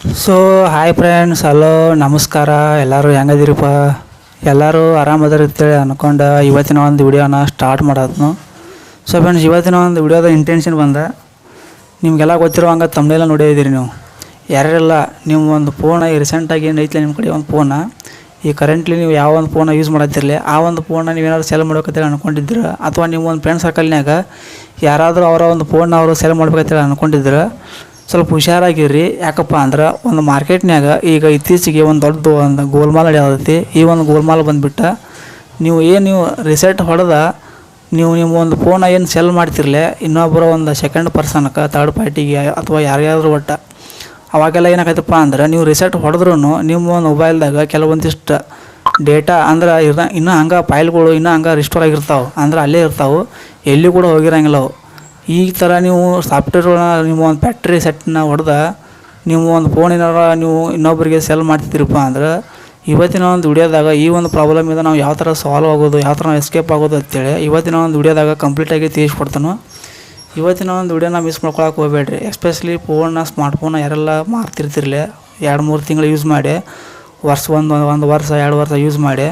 So hi friends hello ನಮಸ್ಕಾರ. ಎಲ್ಲರೂ ಹೆಂಗದಿರಪ್ಪ? ಎಲ್ಲರೂ ಆರಾಮದಾರ ಅಂತೇಳಿ ಅಂದ್ಕೊಂಡು ಇವತ್ತಿನ ಒಂದು ವಿಡಿಯೋನ ಸ್ಟಾರ್ಟ್ ಮಾಡೋದ್ನು ಸೊ ಫ್ರೆಂಡ್ಸ್ ಇವತ್ತಿನ ಒಂದು ವಿಡಿಯೋದ ಇಂಟೆನ್ಷನ್ ಬಂದ, ನಿಮಗೆಲ್ಲ ಗೊತ್ತಿರೋ ಹಂಗೆ ತಮ್ಮನೆಲ್ಲ ನೋಡಿದ್ದೀರಿ ನೀವು. ಯಾರ್ಯಾರೆಲ್ಲ ನೀವು ಒಂದು ಫೋನ ಈ ರೀಸೆಂಟಾಗಿ ಏನು ಐತಿಲ್ಲ ನಿಮ್ಮ ಕಡೆ ಒಂದು ಫೋನ ಈ ಕರೆಂಟ್ಲಿ ನೀವು ಯಾವ ಒಂದು ಫೋನ ಯೂಸ್ ಮಾಡತ್ತಿರಲಿ ಆ ಒಂದು ಫೋನ್ನ ನೀವೇನಾದ್ರು ಸೆಲ್ ಮಾಡ್ಬೇಕಂತೇಳಿ ಅಂದ್ಕೊಂಡಿದ್ದೀರ ಅಥವಾ ನಿಮ್ಮ ಒಂದು ಫ್ರೆಂಡ್ ಸರ್ಕಲ್ನಾಗ ಯಾರಾದರೂ ಅವರ ಒಂದು ಫೋನ್ನ ಅವರು ಸೆಲ್ ಮಾಡ್ಬೇಕಂತೇಳಿ ಅನ್ಕೊಂಡಿದ್ರೆ ಸ್ವಲ್ಪ ಹುಷಾರಾಗಿರ್ರಿ. ಯಾಕಪ್ಪ ಅಂದ್ರೆ ಒಂದು ಮಾರ್ಕೆಟ್ನ್ಯಾಗ ಈಗ ಇತ್ತೀಚೆಗೆ ಒಂದು ದೊಡ್ಡ ಒಂದು ಗೋಲ್ಮಾಲ್ ನಡೆಯೋದೈತಿ. ಈ ಒಂದು ಗೋಲ್ಮಾಲ್ ಬಂದುಬಿಟ್ಟು ನೀವು ಏನು ನೀವು ರಿಸೆಟ್ ಹೊಡೆದ ನೀವು ನಿಮ್ಮ ಒಂದು ಫೋನ ಏನು ಸೆಲ್ ಮಾಡ್ತಿರ್ಲೆ ಇನ್ನೊಬ್ಬರ ಒಂದು ಸೆಕೆಂಡ್ ಪರ್ಸನ್ಗೆ ತರ್ಡ್ ಪಾರ್ಟಿಗೆ ಅಥವಾ ಯಾರ್ಯಾರು ಒಟ್ಟು. ಅವಾಗೆಲ್ಲ ಏನಾಗೈತಪ್ಪ ಅಂದ್ರೆ ನೀವು ರಿಸೆಟ್ ಹೊಡೆದ್ರೂ ನಿಮ್ಮ ಮೊಬೈಲ್ದಾಗ ಕೆಲವೊಂದಿಷ್ಟು ಡೇಟಾ ಅಂದ್ರೆ ಇರ ಇನ್ನೂ ಹಂಗೆ ಫೈಲ್ಗಳು ಇನ್ನೂ ಹಂಗೆ ರಿಸ್ಟೋರ್ ಆಗಿರ್ತಾವೆ. ಅಂದ್ರೆ ಅಲ್ಲೇ ಇರ್ತಾವೆ. ಎಲ್ಲಿ ಕೂಡ ಹೋಗಿರಂಗಿಲ್ಲ ಅವು. ಈ ಥರ ನೀವು ಸಾಫ್ಟ್ವೇರ್ ನಿಮ್ಮ ಒಂದು ಫ್ಯಾಕ್ಟ್ರಿ ಸೆಟ್ನ ಹೊಡೆದ ನೀವು ಒಂದು ಫೋನ್ ಏನಾರ ನೀವು ಇನ್ನೊಬ್ಬರಿಗೆ ಸೆಲ್ ಮಾಡ್ತಿದ್ದೀರಪ್ಪ ಅಂದ್ರೆ ಇವತ್ತಿನ ಒಂದು ವಿಡಿಯೋದಾಗ ಈ ಒಂದು ಪ್ರಾಬ್ಲಮಿಂದ ನಾವು ಯಾವ ಥರ ಸಾಲ್ವ್ ಆಗೋದು, ಯಾವ ಥರ ಎಸ್ಕೇಪ್ ಆಗೋದು ಅಂತೇಳಿ ಇವತ್ತಿನ ಒಂದು ವಿಡಿಯೋದಾಗ ಕಂಪ್ಲೀಟಾಗಿ ತಿಳಿಸ್ಕೊಡ್ತಾನೆ. ಇವತ್ತಿನ ಒಂದು ವಿಡಿಯೋನ ಮಿಸ್ ಮಾಡ್ಕೊಳಕ್ಕೆ ಹೋಗಬೇಡ್ರಿ. ಎಸ್ಪೆಷಲಿ ಫೋನ್ನ ಸ್ಮಾರ್ಟ್ ಫೋನ್ನ ಯಾರೆಲ್ಲ ಮಾರ್ತಿರ್ತಿರಲಿ, ಎರಡು, ಮೂರು ತಿಂಗಳು ಯೂಸ್ ಮಾಡಿ, ವರ್ಷ ಒಂದು ಒಂದು ವರ್ಷ, ಎರಡು ವರ್ಷ ಯೂಸ್ ಮಾಡಿ,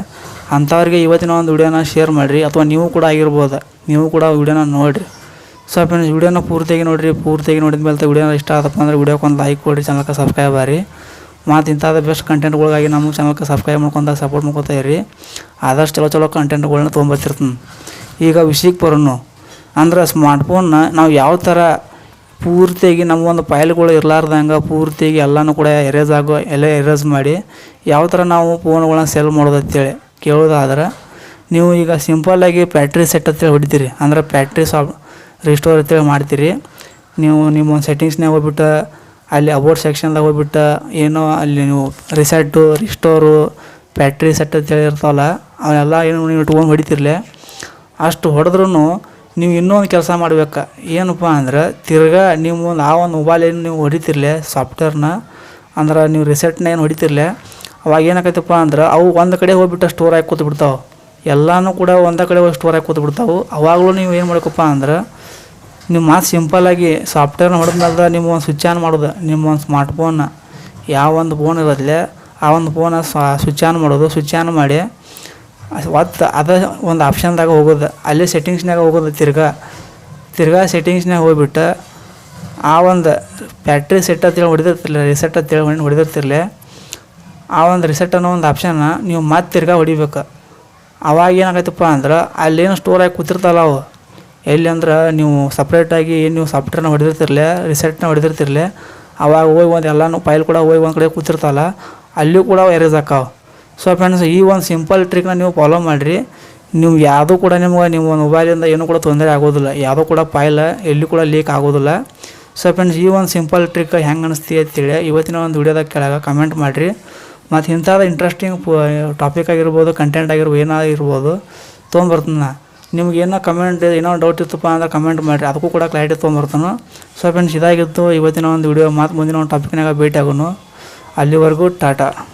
ಅಂಥವ್ರಿಗೆ ಇವತ್ತಿನ ಒಂದು ವಿಡಿಯೋನ ಶೇರ್ ಮಾಡಿರಿ. ಅಥವಾ ನೀವು ಕೂಡ ಆಗಿರ್ಬೋದು, ನೀವು ಕೂಡ ವಿಡಿಯೋನ ನೋಡಿರಿ. ಸೊ ಫ್ರೆಂಡ್ಸ್ ವಿಡಿಯೋನ ಪೂರ್ತಿಯಾಗಿ ನೋಡಿರಿ, ಪೂರ್ತಿಯಾಗಿ ನೋಡಿದ ಮೇಲೆ ವೀಡಿಯೋ ಇಷ್ಟ ಆದಪ್ಪ ಅಂದ್ರೆ ವೀಡಿಯೋಕ್ಕೆ ಒಂದು ಲೈಕ್ ಕೊಡಿರಿ ಚಾನಲ್ಗೆ ಸಬ್ಸ್ಕ್ರೈಬ್ ಆರಿ ಮತ್ತು ಇಂಥದ್ದು ಬೆಸ್ಟ್ ಕಂಟೆಂಟ್ಗಳಿಗಾಗಿ ನಮ್ಮ ಚಾನಲ್ಗೆ ಸಬ್ಸ್ಕ್ರೈಬ್ ಮಾಡ್ಕೊಂಡಾಗ ಸಪೋರ್ಟ್ ಮಾಡ್ಕೊತಾ ಇರಿ ಆದಷ್ಟು ಚಲೋ ಚಲೋ ಕಂಟೆಂಟ್ಗಳನ್ನ ತೊಗೊಂಬರ್ತಿರ್ತೀನಿ ಈಗ ವಿಷಯಕ್ಕೆ ಬರೋನು, ಅಂದ್ರೆ ಸ್ಮಾರ್ಟ್ಫೋನ್ನ ನಾವು ಯಾವ ಥರ ಪೂರ್ತಿಯಾಗಿ ನಮ್ಮ ಒಂದು ಫೈಲ್ಗಳು ಇರಲಾರ್ದಂಗೆ ಪೂರ್ತಿಯಾಗಿ ಎಲ್ಲನೂ ಕೂಡ ಎರೇಸ್ ಆಗೋ, ಎಲ್ಲ ಎರೇಸ್ ಮಾಡಿ ಯಾವ ಥರ ನಾವು ಫೋನ್ಗಳನ್ನ ಸೆಲ್ ಮಾಡೋದು ಅಂತೇಳಿ ಕೇಳೋದಾದ್ರೆ, ನೀವು ಈಗ ಸಿಂಪಲ್ಲಾಗಿ ಬ್ಯಾಟ್ರಿ ಸೆಟ್ ಅಂತೇಳಿ ಹೊಡಿತೀರಿ. ಅಂದ್ರೆ ಬ್ಯಾಟ್ರಿ ಸಾಫ್ಟ್ ರಿಸ್ಟೋರ್ ಅಂತೇಳಿ ಮಾಡ್ತೀರಿ. ನೀವು ನಿಮ್ಮ ಒಂದು ಸೆಟ್ಟಿಂಗ್ಸ್ನಾಗ ಹೋಗ್ಬಿಟ್ಟು, ಅಲ್ಲಿ ಅಬೌಟ್ ಸೆಕ್ಷನ್ದಾಗ ಹೋಗ್ಬಿಟ್ಟು, ಏನೋ ಅಲ್ಲಿ ನೀವು ರಿಸೆಟ್ಟು ರಿಸ್ಟೋರು ಬ್ಯಾಟ್ರಿ ಸೆಟ್ ಅಂತೇಳಿ ಇರ್ತಾವಲ್ಲ, ಅವೆಲ್ಲ ಏನು ನೀವು ಇಟ್ಕೊಂಡು ಹೊಡಿತಿರ್ಲೆ. ಅಷ್ಟು ಹೊಡೆದ್ರೂ ನೀವು ಇನ್ನೊಂದು ಕೆಲಸ ಮಾಡ್ಬೇಕು. ಏನಪ್ಪ ಅಂದ್ರೆ ತಿರ್ಗಾ ನೀವು ಆ ಒಂದು ಮೊಬೈಲ್ ಏನು ನೀವು ಹೊಡಿತಿರ್ಲೆ ಸಾಫ್ಟ್ವೇರ್ನ ಅಂದ್ರೆ ನೀವು ರಿಸೆಟ್ನ ಏನು ಹೊಡಿತಿರ್ಲೆ, ಅವಾಗ ಏನಾಕೈತಪ್ಪ ಅಂದ್ರೆ ಅವು ಒಂದು ಕಡೆ ಹೋಗ್ಬಿಟ್ಟು ಸ್ಟೋರ್ ಆಗಿ ಕೂತ್ಬಿಡ್ತಾವೆ. ಎಲ್ಲನೂ ಕೂಡ ಒಂದೇ ಕಡೆ ಹೋಗಿ ಸ್ಟೋರ್ ಆಗಿ ಕೂತ್ಬಿಡ್ತಾವೆ. ಅವಾಗಲೂ ನೀವು ಏನು ಮಾಡ್ಬೇಕಪ್ಪ ಅಂದ್ರೆ ನೀವು ಮಾತು ಸಿಂಪಲ್ಲಾಗಿ ಸಾಫ್ಟ್ವೇರ್ ಹೊಡೆದ್ಮೇಲೆ ನಿಮ್ಮ ಒಂದು ಸ್ವಿಚ್ ಆನ್ ಮಾಡೋದು ನಿಮ್ಮ ಒಂದು ಸ್ಮಾರ್ಟ್ ಫೋನ್ನ ಯಾವ ಒಂದು ಫೋನ್ ಇರೋದ್ಲೆ ಆ ಒಂದು ಫೋನ ಸ್ವಿಚ್ ಆನ್ ಮಾಡೋದು ಸ್ವಿಚ್ ಆನ್ ಮಾಡಿ, ಒತ್ತು ಅದ ಒಂದು ಆಪ್ಷನ್ದಾಗ ಹೋಗೋದು, ಅಲ್ಲಿ ಸೆಟ್ಟಿಂಗ್ಸ್ನಾಗ ಹೋಗೋದು ತಿರ್ಗಾ ತಿರ್ಗಾ ಸೆಟ್ಟಿಂಗ್ಸ್ನಾಗ ಹೋಗ್ಬಿಟ್ಟು, ಆ ಒಂದು ಬ್ಯಾಟ್ರಿ ಸೆಟ್ ಅಂತೇಳಿ ಹೊಡೆದಿರ್ತಿರ್ಲಿಲ್ಲ ರಿಸೆಟ್ ಅಂತೇಳಿ ಹೊಡಿ ಹೊಡೆದಿರ್ತಿರ್ಲಿ, ಆ ಒಂದು ರಿಸೆಟ್ ಅನ್ನೋ ಒಂದು ಆಪ್ಷನ್ನ ನೀವು ಮತ್ತೆ ತಿರ್ಗಾ ಹೊಡಿಬೇಕು. ಅವಾಗ ಏನಾಗೈತಪ್ಪ ಅಂದ್ರೆ ಅಲ್ಲೇನು ಸ್ಟೋರ್ ಆಗಿ ಕೂತಿರ್ತಲ್ಲ ಅವು. ಎಲ್ಲಿ ಅಂದ್ರೆ ನೀವು ಸಪ್ರೇಟಾಗಿ ನೀವು ಸಾಫ್ಟ್ವೇರ್ನ ಹೊಡೆದಿರ್ತಿರ್ಲೆ ರಿಸೆಟ್ನ ಹೊಡೆದಿರ್ತಿರ್ಲೆ, ಅವಾಗ ಹೋಗಿ ಒಂದು ಎಲ್ಲನೂ ಫೈಲ್ ಕೂಡ ಹೋಗಿ ಒಂದು ಕಡೆ ಕೂತಿರ್ತಲ್ಲ ಅಲ್ಲಿಯೂ ಕೂಡ ಎರೇಸ್ ಆಕಾವ ಸೊ ಫ್ರೆಂಡ್ಸ್ ಈ ಒಂದು ಸಿಂಪಲ್ ಟ್ರಿಕ್ನ ನೀವು ಫಾಲೋ ಮಾಡಿರಿ. ನೀವು ಯಾವುದೂ ಕೂಡ ನಿಮ್ಗೆ ನಿಮ್ಮ ಮೊಬೈಲಿಂದ ಏನೂ ಕೂಡ ತೊಂದರೆ ಆಗೋದಿಲ್ಲ. ಯಾವುದೂ ಕೂಡ ಫೈಲ್ ಎಲ್ಲಿ ಕೂಡ ಲೀಕ್ ಆಗೋದಿಲ್ಲ. ಸೊ ಫ್ರೆಂಡ್ಸ್ ಈ ಒಂದು ಸಿಂಪಲ್ ಟ್ರಿಕ್ ಹೆಂಗೆ ಅನಿಸ್ತಿ ಅಂತೇಳಿ ಇವತ್ತಿನ ಒಂದು ವಿಡಿಯೋದಾಗ ಕೆಳಗೆ ಕಮೆಂಟ್ ಮಾಡಿರಿ. ಮತ್ತು ಇಂಥದ್ದು ಇಂಟ್ರೆಸ್ಟಿಂಗ್ ಟಾಪಿಕ್ ಆಗಿರ್ಬೋದು ಕಂಟೆಂಟ್ ಆಗಿರ್ಬೋದು ಏನಾಗಿರ್ಬೋದು ತೊಗೊಂಬರ್ತೀನಿ ನಾ ನಿಮ್ಗೆ ಏನೋ ಕಮೆಂಟ್ ಏನೋ ಡೌಟ್ ಇತ್ತಪ್ಪ ಅಂದ್ರೆ ಕಮೆಂಟ್ ಮಾಡಿರಿ. ಅದಕ್ಕೂ ಕೂಡ ಕ್ಲಾರಿಟಿ ತೊಗೊಂಬರ್ತಾನೆ. ಸೊ ಫ್ರೆಂಡ್ಸ್ ಇದಾಗಿತ್ತು. ಇವತ್ತಿನ ಒಂದು ವಿಡಿಯೋ ಮಾತು ಮುಂದಿನ ಒಂದು ಟಾಪಿಕ್ನಾಗ ಭೇಟಿ ಆಗೋನು ಅಲ್ಲಿವರೆಗೂ ಟಾಟಾ.